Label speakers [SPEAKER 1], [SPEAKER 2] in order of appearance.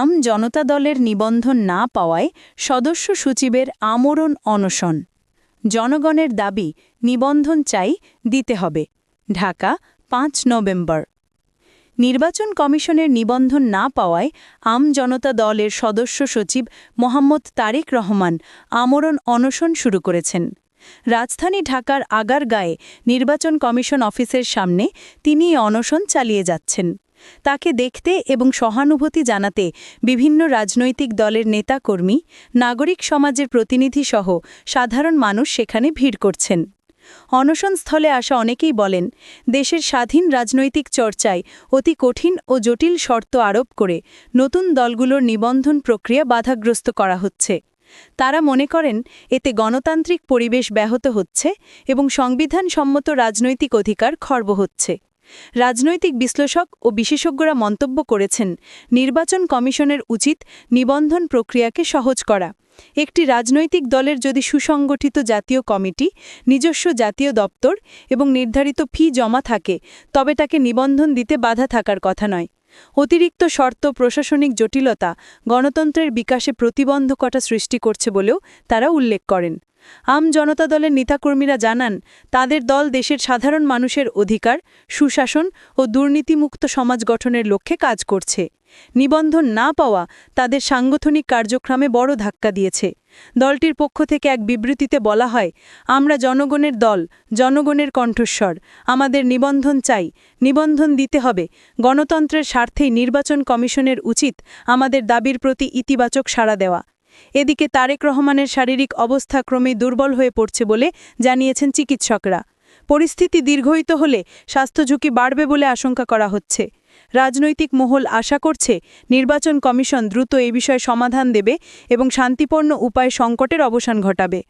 [SPEAKER 1] আম জনতা দলের নিবন্ধন না পাওয়ায় সদস্য সচিবের আমরণ অনশন। জনগণের দাবি, নিবন্ধন চাই, দিতে হবে। ঢাকা, পাঁচ নভেম্বর। নির্বাচন কমিশনের নিবন্ধন না পাওয়ায় আম জনতা দলের সদস্য সচিব মোহাম্মদ তারেক রহমান আমরণ অনশন শুরু করেছেন। রাজধানী ঢাকার আগারগাঁয়ে নির্বাচন কমিশন অফিসের সামনে তিনি অনশন চালিয়ে যাচ্ছেন। তাকে দেখতে এবং সহানুভূতি জানাতে বিভিন্ন রাজনৈতিক দলের নেতাকর্মী, নাগরিক সমাজের প্রতিনিধিসহ সাধারণ মানুষ সেখানে ভিড় করছেন। অনশনস্থলে আসা অনেকেই বলেন, দেশের স্বাধীন রাজনৈতিক চর্চায় অতি কঠিন ও জটিল শর্ত আরোপ করে নতুন দলগুলোর নিবন্ধন প্রক্রিয়া বাধাগ্রস্ত করা হচ্ছে। তারা মনে করেন, এতে গণতান্ত্রিক পরিবেশ ব্যাহত হচ্ছে এবং সংবিধান সম্মত রাজনৈতিক অধিকার খর্ব হচ্ছে। রাজনৈতিক বিশ্লেষক ও বিশেষজ্ঞরা মন্তব্য করেছেন, নির্বাচন কমিশনের উচিত নিবন্ধন প্রক্রিয়াকে সহজ করা। একটি রাজনৈতিক দলের যদি সুসংগঠিত জাতীয় কমিটি, নিজস্ব জাতীয় দপ্তর এবং নির্ধারিত ফি জমা থাকে, তবে তাকে নিবন্ধন দিতে বাধা থাকার কথা নয়। অতিরিক্ত শর্ত প্রশাসনিক জটিলতা গণতন্ত্রের বিকাশে প্রতিবন্ধকতা সৃষ্টি করছে বলেও তারা উল্লেখ করেন। আম জনতা দলের নেতাকর্মীরা জানান, তাদের দল দেশের সাধারণ মানুষের অধিকার, সুশাসন ও দুর্নীতিমুক্ত সমাজ গঠনের লক্ষ্যে কাজ করছে। নিবন্ধন না পাওয়া তাদের সাংগঠনিক কার্যক্রমে বড় ধাক্কা দিয়েছে। দলটির পক্ষ থেকে এক বিবৃতিতে বলা হয়, আমরা জনগণের দল, জনগণের কণ্ঠস্বর। আমাদের নিবন্ধন চাই। নিবন্ধন দিতে হবে। গণতন্ত্রের স্বার্থেই নির্বাচন কমিশনের উচিত আমাদের দাবির প্রতি ইতিবাচক সাড়া দেওয়া। এদিকে তারেক রহমানের শারীরিক অবস্থা ক্রমে দুর্বল হয়ে পড়ছে বলে জানিয়েছেন চিকিৎসকরা। পরিস্থিতি দীর্ঘয়িত হলে স্বাস্থ্য ঝুঁকি বাড়বে বলে আশঙ্কা করা হচ্ছে। রাজনৈতিক মহল আশা করছে নির্বাচন কমিশন দ্রুত এ বিষয়ে সমাধান দেবে এবং শান্তিপূর্ণ উপায়ে সংকটের অবসান ঘটাবে।